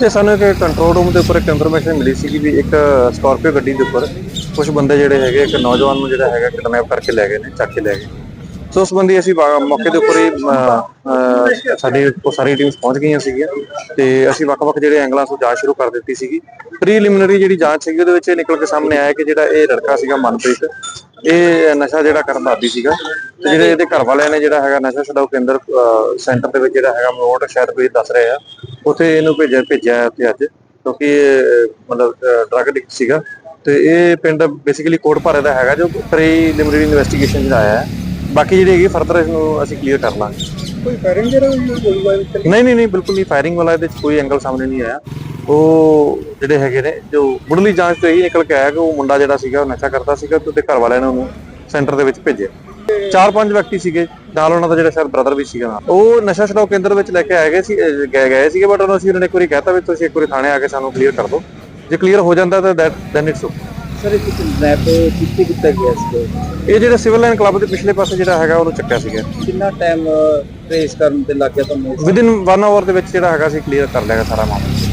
ਤੇ ਸਾਨੂੰ ਇੱਕ ਕੰਟਰੋਲ ਰੂਮ ਦੇ ਉੱਪਰ ਇੱਕ ਇਨਫੋਰਮੇਸ਼ਨ ਮਿਲੀ ਸੀ ਕਿ ਵੀ ਇੱਕ ਸਕਾਰਪੀਓ ਗੱਡੀ ਦੇ ਉੱਪਰ ਕੁਝ ਬੰਦੇ ਜਿਹੜੇ ਹੈਗੇ, ਇੱਕ ਨੌਜਵਾਨ ਨੂੰ ਜਿਹੜਾ ਹੈਗਾ ਕਿਡਨੈਪ ਕਰਕੇ ਲੈ ਗਏ ਨੇ, ਚੱਕ ਕੇ ਲੈ ਗਏ। ਸੋ ਉਸ ਬੰਦੀ ਅਸੀਂ ਮੌਕੇ ਦੇ ਉੱਪਰ ਹੀ ਸਾਡੀ ਸਾਰੀ ਟੀਮਸ ਪਹੁੰਚ ਗਈਆਂ ਸੀਗੀਆਂ ਤੇ ਅਸੀਂ ਵੱਖ-ਵੱਖ ਜਿਹੜੇ ਐਂਗਲਾਂ ਤੋਂ ਜਾਂਚ ਸ਼ੁਰੂ ਕਰ ਦਿੱਤੀ ਸੀਗੀ। ਪ੍ਰੀਲਿਮਿਨਰੀ ਜਿਹੜੀ ਜਾਂਚ ਸੀਗੀ, ਉਹਦੇ ਵਿੱਚ ਇਹ ਨਿਕਲ ਕੇ ਸਾਹਮਣੇ ਆਇਆ ਕਿ ਜਿਹੜਾ ਇਹ ਲੜਕਾ ਸੀਗਾ ਮਨਪ੍ਰੀਤ, ਇਹ ਨਸ਼ਾ ਜਿਹੜਾ ਕਰਨ ਦਾ ਆਦੀ ਸੀਗਾ। ਤੇ ਜਿਹੜੇ ਇਹਦੇ ਘਰ ਵਾਲਿਆਂ ਨੇ ਜਿਹੜਾ ਹੈਗਾ ਨਸ਼ਾ ਛਡਾਊ ਕੇਂਦਰ ਸੈਂਟਰ ਦੇ ਵਿੱਚ ਜਿਹੜਾ ਹੈਗਾ ਮੋਟ ਸ਼ਾਇਦ ਕੋਈ ਦੱਸ ਰਹੇ ਆ। ਉੱਥੇ ਇਹਨੂੰ ਭੇਜਿਆ ਭੇਜਿਆ ਉੱਥੇ ਅੱਜ ਕਿਉਂਕਿ ਇਹ, ਮਤਲਬ ਡਰਗ ਐਡਿਕਟ ਸੀਗਾ। ਤੇ ਇਹ ਪਿੰਡ ਬੇਸਿਕਲੀ ਕੋਟ ਭਾਰੇ ਦਾ ਹੈਗਾ ਜੋ ਪ੍ਰੀਲਿਮਿਨਰੀ ਇਨਵੈਸਟੀਗੇਸ਼ਨ ਜਿਹੜਾ ਆਇਆ ਹੈ। ਬਾਕੀ ਜਿਹੜੀ ਹੈਗੀ ਫਰਦਰ ਇਹਨੂੰ ਅਸੀਂ ਕਲੀਅਰ ਕਰ ਲਾਂਗੇ। ਕੋਈ ਫਾਇਰਿੰਗ ਜਿਹੜਾ ਹੋਈ ਗੋਲੀਬਾਰੀ ਚੱਲੀ? ਨਹੀਂ ਨਹੀਂ ਨਹੀਂ ਬਿਲਕੁਲ ਨਹੀਂ। ਫਾਇਰਿੰਗ ਵਾਲਾ ਇਹਦੇ ਵਿੱਚ ਕੋਈ ਐਂਗਲ ਸਾਹਮਣੇ ਨਹੀਂ ਆਇਆ। ਉਹ ਜਿਹੜੇ ਹੈਗੇ ਨੇ ਜੋ ਮੁੱਢਲੀ ਜਾਂਚ ਤੋਂ ਇਹੀ ਨਿਕਲ ਕੇ ਆਇਆ ਕਿ ਉਹ ਮੁੰਡਾ ਜਿਹੜਾ ਸੀਗਾ ਉਹ ਨਸ਼ਾ ਕਰਦਾ ਸੀਗਾ ਤੇ ਉਹਦੇ ਘਰ ਵਾਲਿਆਂ ਨੇ ਉਹਨੂੰ ਸੈਂਟਰ ਦੇ ਵਿੱਚ ਭੇਜਿਆ। ਚਾਰ ਪੰਜ ਵਿਅਕਤੀ ਸੀਗੇ। ਨਾਲ ਉਹਨਾਂ ਦਾ ਜਿਹੜਾ ਸ਼ਾਇਦ ਬ੍ਰਦਰ ਵੀ ਸੀਗਾ। ਨਾਲ ਉਹ ਨਸ਼ਾ ਛਡਾਓ ਕੇਂਦਰ ਵਿੱਚ ਲੈ ਕੇ ਆਏ ਗਏ ਸੀ ਗਏ ਗਏ ਸੀਗੇ ਬਟ ਉਹਨਾਂ ਅਸੀਂ ਉਹਨਾਂ ਨੇ ਇੱਕ ਵਾਰੀ ਕਹਿਤਾ ਵੀ ਤੁਸੀਂ ਇੱਕ ਵਾਰੀ ਥਾਣੇ ਆ ਕੇ ਸਾਨੂੰ ਕਲੀਅਰ ਕਰ ਦਿਓ। ਜੇ ਕਲੀਅਰ ਹੋ ਜਾਂਦਾ ਤਾਂ that then it's okay sir ਇਹ ਕਿਡਨੈਪ ਕਿੱਥੇ ਕੀਤਾ ਗਿਆ ਸੀ? ਇਹ ਜਿਹੜਾ ਸਿਵਲ ਲਾਈਨ ਕਲੱਬ ਦੇ ਪਿਛਲੇ ਪਾਸੇ ਜਿਹੜਾ ਹੈਗਾ ਉਹਨੂੰ ਚੱਕਿਆ ਸੀਗਾ। ਕਿੰਨਾ ਟਾਈਮ ਟ੍ਰੇਸ ਕਰਨ ਤੇ ਲੱਗ ਗਿਆ ਤੁਹਾਨੂੰ? ਵਿਦਿਨ 1 ਆਵਰ ਦੇ ਵਿੱਚ ਜਿਹੜਾ ਹੈਗਾ ਅਸੀਂ ਕਲੀਅਰ ਕਰ ਲਿਆਗਾ ਸਾਰਾ ਮਾਮਲਾ।